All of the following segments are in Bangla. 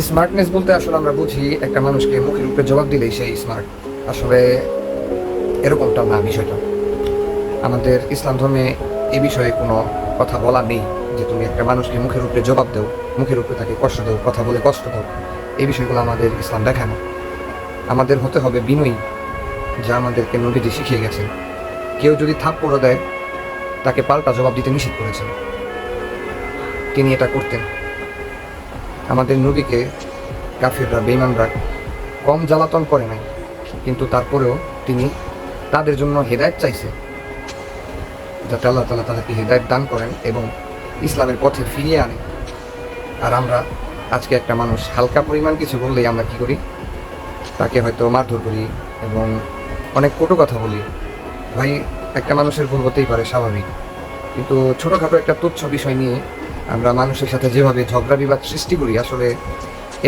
স্মার্টনেস বলতে আসলে আমরা বুঝি একটা মানুষকে মুখের উপরে জবাব দিলেই সেই স্মার্ট আসলে এরকমটা না বিষয়টা। আমাদের ইসলাম ধর্মে এ বিষয়ে কোনো কথা বলা নেই যে তুমি একটা মানুষকে মুখের উপরে জবাব দাও, মুখের উপরে তাকে কষ্ট দাও, কথা বলে কষ্ট দাও। এই বিষয়গুলো আমাদের ইসলাম দেখায় না। আমাদের হতে হবে বিনয়ী, যা আমাদেরকে নবীজি শিখিয়ে গেছেন। কেউ যদি থাপ্পড়ও দেয়, তাকে পাল্টা জবাব দিতে নিষেধ করেছেন। তিনি এটা করতেন। আমাদের নবীকে কাফিররা বেইমানরা কম জ্বালাতন করে নাই। কিন্তু তারপরেও তিনি তাদের জন্য হেদায়ত চাইছে। যাতে আল্লাহ তালা তাদেরকে হেদায়ত দান করেন এবং ইসলামের পথে ফিরিয়ে আনে আর আমরা আজকে একটা মানুষ হালকা পরিমাণ কিছু বললেই আমরা কি করি? তাকে হয়তো মারধর করি এবং অনেক কটু কথা বলি। ভাই, একটা মানুষের ভুল হতেই পারে, স্বাভাবিক। কিন্তু ছোটোখাটো একটা তুচ্ছ বিষয় নিয়ে আমরা মানুষের সাথে যেভাবে ঝগড়া বিবাদ সৃষ্টি করি, আসলে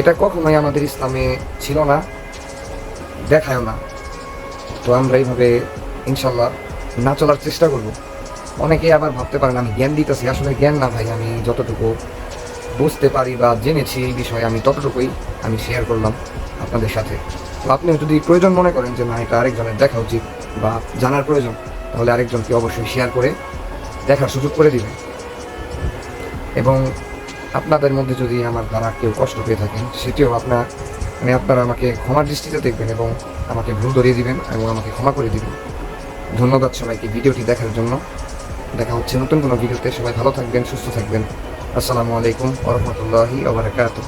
এটা কখনোই আমাদের ইসলামে ছিল না, দেখায়ও না। তো আমরা এইভাবে ইনশাল্লাহ না চলার চেষ্টা করব। অনেকেই আবার ভাবতে পারেন, আমি জ্ঞান দিতেছি। আসলে জ্ঞান না ভাই, আমি যতটুকু বুঝতে পারি বা জেনেছি এই বিষয়ে আমি ততটুকুই আমি শেয়ার করলাম আপনাদের সাথে। তো আপনি যদি প্রয়োজন মনে করেন যে না, এটা আরেকজনের দেখা উচিত বা জানার প্রয়োজন, তাহলে আরেকজনকে অবশ্যই শেয়ার করে দেখার সুযোগ করে দিবেন। এবং আপনাদের মধ্যে যদি আমার দ্বারা কেউ কষ্ট পেয়ে থাকেন, সেটিও আপনার মানে আপনারা আমাকে ক্ষমার দৃষ্টিতে দেখবেন এবং আমাকে ভুল ধরিয়ে দিবেন এবং আমাকে ক্ষমা করে দিবেন। ধন্যবাদ সবাইকে ভিডিওটি দেখার জন্য। দেখা হচ্ছে নতুন কোনো ভিডিওতে। সবাই ভালো থাকবেন, সুস্থ থাকবেন। আসসালামু আলাইকুম ওরহমতুল্লাহি ওবরাকাতুহ